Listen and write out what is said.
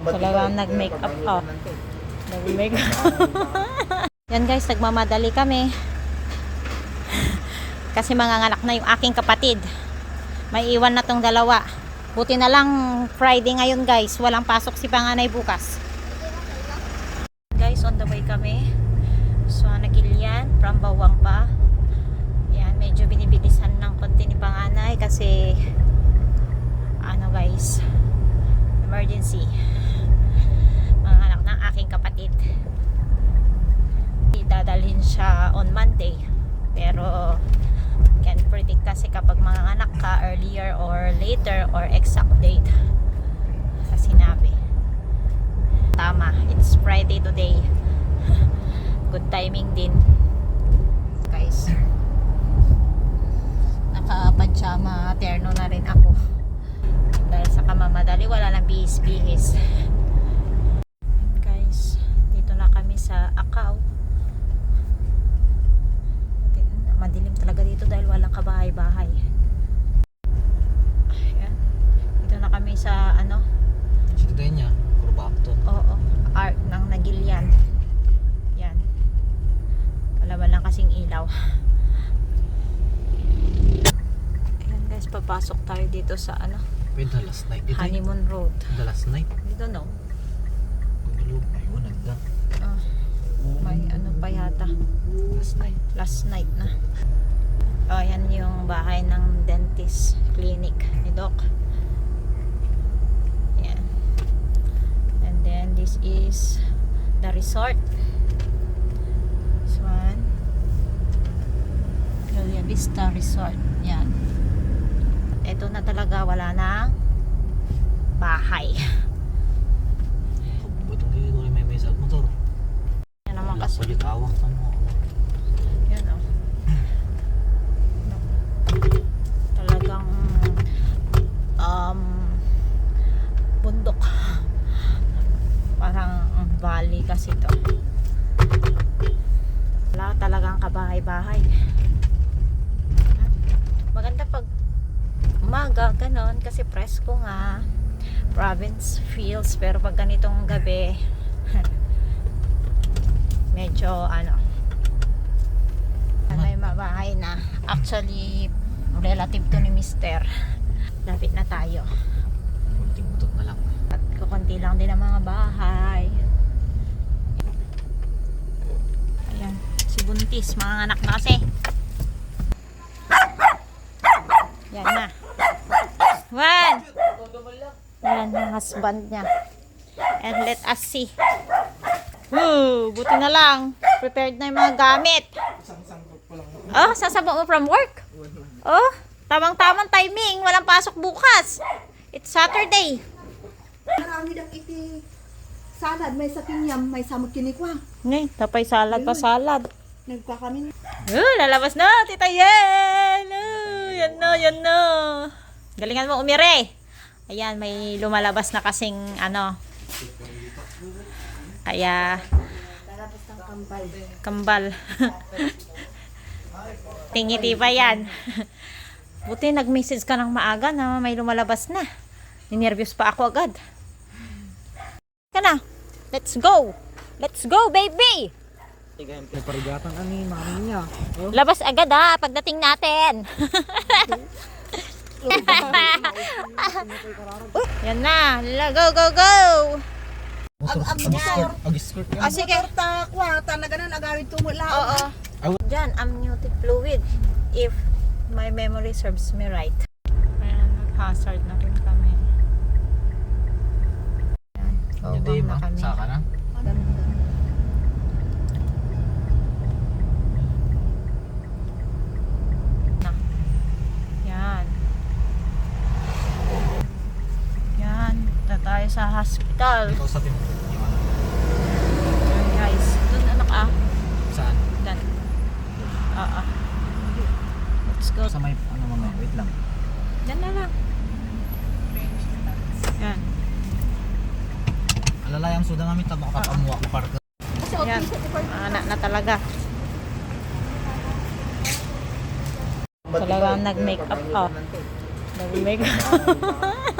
Talagang nag-makeup ka. Nag-makeup. Yan guys, nagmamadali kami. Kasi manganganak na yung aking kapatid. May iwan na tong dalawa. Buti na lang Friday ngayon guys. Walang pasok si panganay bukas. Guys, on the way kami. So, nagilian from Bawang pa. Yan, medyo binibilisan ng konti ni panganay kasi ano guys, emergency. Aking kapatid. Dadalhin siya on Monday. Pero can't predict kasi kapag mga anak ka earlier or later or exact date sa sinabi. Tama, it's Friday today. Good timing din. Guys. Naka-pajama terno na rin ako. Dahil sa kamamadali, wala nang bihis-bihis. Guys, dito na kami sa Akaw. Madilim talaga dito walang kabahay-bahay. Ayan. Dito na kami sa ano, Sito tayo niya, Kurbakto. Oo, art ng Nagilian. Yan. Wala lang kasing ilaw. Ayan guys, papasok tayo dito sa ano, Pwede the last night dito. Honeymoon Road. The last night. Don't know. Gumulog. Ayun, nagda. Ah, may ano pa yata. Last night. Last night na. Oh, yan yung bahay ng dentist clinic ni Doc. Yan. And then this is the resort. This one. Brilliant Vista Resort. Yan. Ito na talaga wala nang bahay. Butong kayo may may sa motor. Yan naman kasi. Palit awak pa mo. Yan o. Talagang um, bundok. Parang valley kasi to. Wala talagang kabahay-bahay. Maganda pag umaga, ganon, kasi presko nga. Province feels, pero pag ganitong gabi, medyo ano, may mabahay na. Actually, relative to ni Mister. Lapit na tayo. Kunting butot na lang. At kukunti lang din ang mga bahay. Ayan, Buntis, mga anak na kasi. Yan na. One! Yan ang husband niya. And let us see. Woo! Buti na lang. Prepared na yung mga gamit. Oh, sasabak mo from work? Oh, tamang-tamang timing. Walang pasok bukas. It's Saturday. Marami dang iti salad, may sa kinyam, may sa magkinikwa. Ngay, tapay salad pa salad. Nagkwa kami. Oh, lalabas na, Tita Yen! Oh, yan na, yan na. Galingan mo umire. Ayan, may lumalabas na kasing ano. Kaya, Tapos ng kambal. kambal. Tingiti pa yan. Buti nag-message ka ng maaga na may lumalabas na. Ninervyos pa ako agad. Ka na. Let's go. Let's go, baby. May parigatan ani, mami niya. Oh. Labas agad ha, pagdating natin. Yan na. La- Go, go, go. Ang ang Ag-skirt. Ag-skirt ka. Ah, sige. ta kwa ta na ganan agarit tumula. Oo. Diyan, amniotic fluid. If my memory serves me right. Ayan, hazard na rin kami. Ayan, ba? na kami. Saka na. Yan. Yan. Punta tayo sa hospital. Ikaw sa mo. Yan guys. Doon anak ah. Saan? Dan. Ah ah. Let's go. Sa may, ano mamaya, wait lang. Yan na lang. Yan. Alalayang suda kami tama kapamuha ko parka. Yan. Anak na talaga. Talagang nag-makeup ka. Nag-makeup.